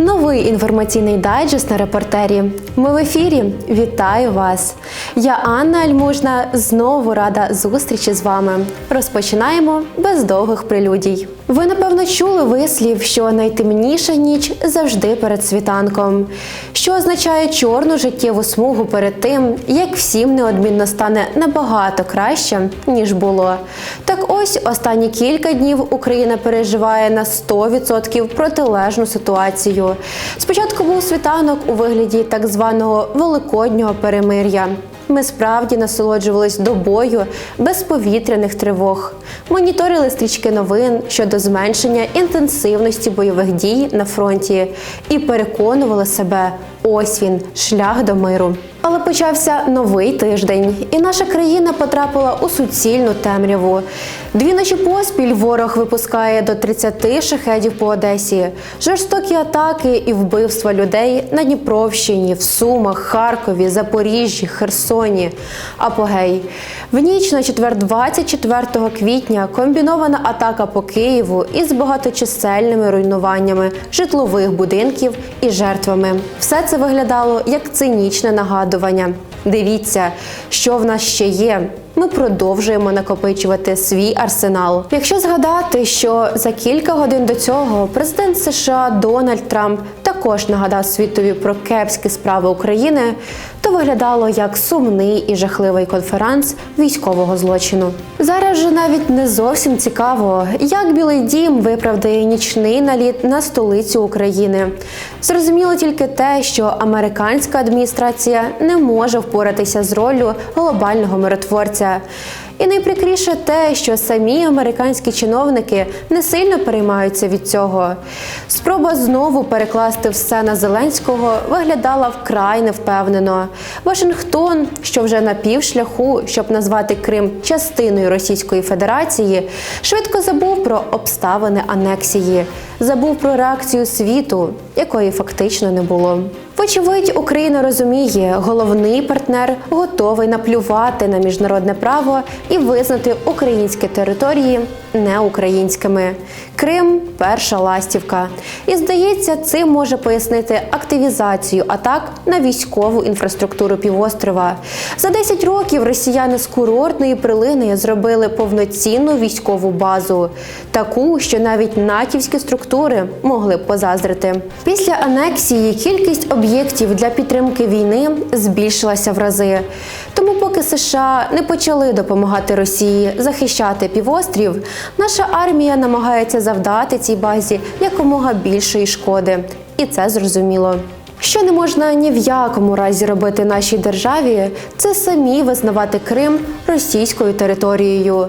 Новий інформаційний дайджест на репортері. Ми в ефірі. Вітаю вас! Я Анна Альмужна. Знову рада зустрічі з вами. Розпочинаємо без довгих прелюдій. Ви напевно чули вислів, що найтемніша ніч завжди перед світанком, що означає чорну життєву смугу перед тим, як всім неодмінно стане набагато краще, ніж було. Так ось останні кілька днів Україна переживає на 100% протилежну ситуацію. Спочатку був світанок у вигляді так званого великоднього перемир'я. Ми справді насолоджувались добою без повітряних тривог, моніторили стрічки новин щодо зменшення інтенсивності бойових дій на фронті і переконували себе, ось він шлях до миру. Але почався новий тиждень, і наша країна потрапила у суцільну темряву. Дві ночі поспіль ворог випускає до 30 шахедів по Одесі, жорстокі атаки і вбивства людей на Дніпровщині, в Сумах, Харкові, Запоріжжі, Херсоні. Апогей. В ніч на четвер 24 квітня комбінована атака по Києву із багаточисельними руйнуваннями житлових будинків і жертвами. Все це виглядало як цинічне нагадування. Дивіться, що в нас ще є. Ми продовжуємо накопичувати свій арсенал. Якщо згадати, що за кілька годин до цього президент США Дональд Трамп також нагадав світові про кепські справи України, то виглядало як сумний і жахливий конференц військового злочину. Зараз же навіть не зовсім цікаво, як Білий Дім виправдає нічний наліт на столицю України. Зрозуміло тільки те, що американська адміністрація не може впоратися з роллю глобального миротворця. І найприкріше те, що самі американські чиновники не сильно переймаються від цього. Спроба знову перекласти все на Зеленського виглядала вкрай невпевнено. Вашингтон, що вже на півшляху, щоб назвати Крим частиною Російської Федерації, швидко забув про обставини анексії, забув про реакцію світу, якої фактично не було. Вочевидь, Україна розуміє, головний партнер готовий наплювати на міжнародне право і визнати українські території неукраїнськими. Крим перша ластівка. І здається, цим може пояснити активізацію атак на військову інфраструктуру півострова. За 10 років росіяни з курортної прилини зробили повноцінну військову базу, таку, що навіть натівські структури могли б позаздрити. Після анексії кількість об'єктів для підтримки війни збільшилася в рази. Тому, поки США не почали допомагати Росії захищати півострів, наша армія намагається завдати цій базі якомога більшої шкоди, і це зрозуміло. Що не можна ні в якому разі робити нашій державі, це самі визнавати Крим російською територією.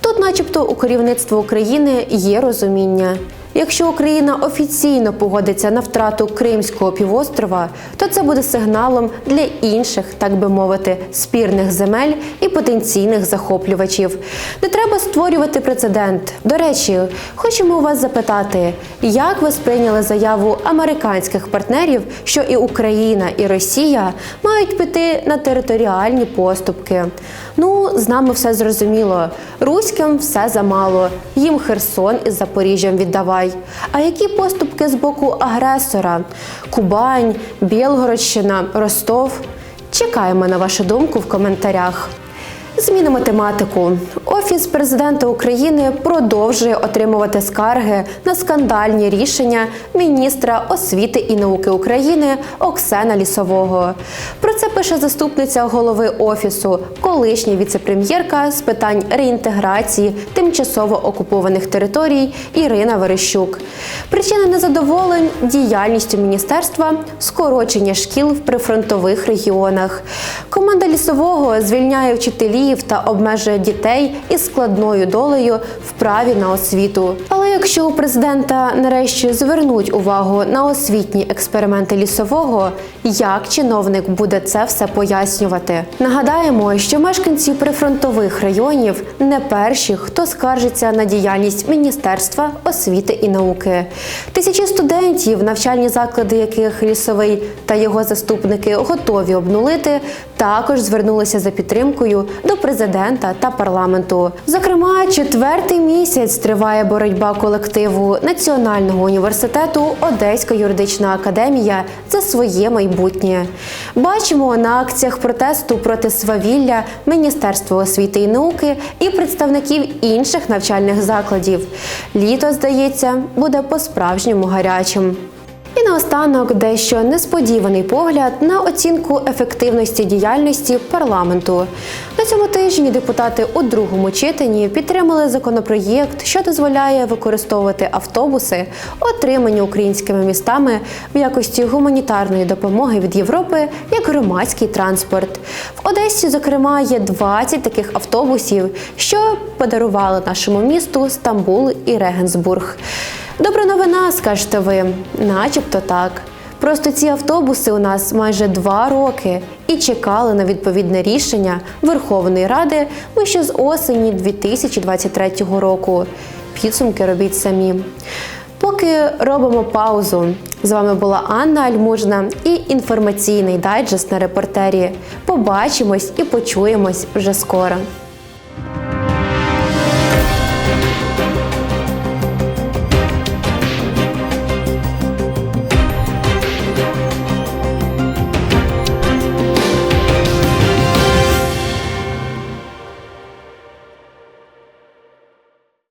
Тут, начебто, у керівництва України є розуміння. Якщо Україна офіційно погодиться на втрату Кримського півострова, то це буде сигналом для інших, так би мовити, спірних земель і потенційних захоплювачів. Не треба створювати прецедент. До речі, хочемо у вас запитати, як ви сприйняли заяву американських партнерів, що і Україна, і Росія мають піти на територіальні поступки? Ну, з нами все зрозуміло. Руським все замало. Їм Херсон із Запоріжжям віддавай. А які поступки з боку агресора? Кубань, Білгородщина, Ростов? Чекаємо на вашу думку в коментарях. Змінимо тематику. Офіс президента України продовжує отримувати скарги на скандальні рішення міністра освіти і науки України Оксена Лісового. Про це пише заступниця голови офісу, колишня віцепрем'єрка з питань реінтеграції тимчасово окупованих територій Ірина Верещук. Причина незадоволень діяльністю міністерства скорочення шкіл в прифронтових регіонах. Команда лісового звільняє вчителів та обмежує дітей із складною долею в праві на освіту. Але якщо у президента нарешті звернуть увагу на освітні експерименти лісового, як чиновник буде це все пояснювати? Нагадаємо, що мешканці прифронтових районів не перші, хто скаржиться на діяльність Міністерства освіти і науки. Тисячі студентів, навчальні заклади яких лісовий та його заступники готові обнулити, також звернулися за підтримкою до президента та парламенту. Зокрема, четвертий місяць триває боротьба колективу Національного університету Одеська юридична академія за своє майбутнє. Бачимо на акціях протесту проти свавілля Міністерство освіти і науки і представників інших навчальних закладів. Літо, здається, буде по-справжньому гарячим. І наостанок дещо несподіваний погляд на оцінку ефективності діяльності парламенту. На цьому тижні депутати у другому читанні підтримали законопроєкт, що дозволяє використовувати автобуси, отримані українськими містами в якості гуманітарної допомоги від Європи як громадський транспорт. В Одесі, зокрема, є 20 таких автобусів, що подарували нашому місту Стамбул і Регенсбург. Добра новина, скажете ви, начебто так. Просто ці автобуси у нас майже два роки і чекали на відповідне рішення Верховної Ради ми ще з осені 2023 року. Підсумки робіть самі. Поки робимо паузу. З вами була Анна Альмужна і інформаційний дайджест на репортері. Побачимось і почуємось вже скоро.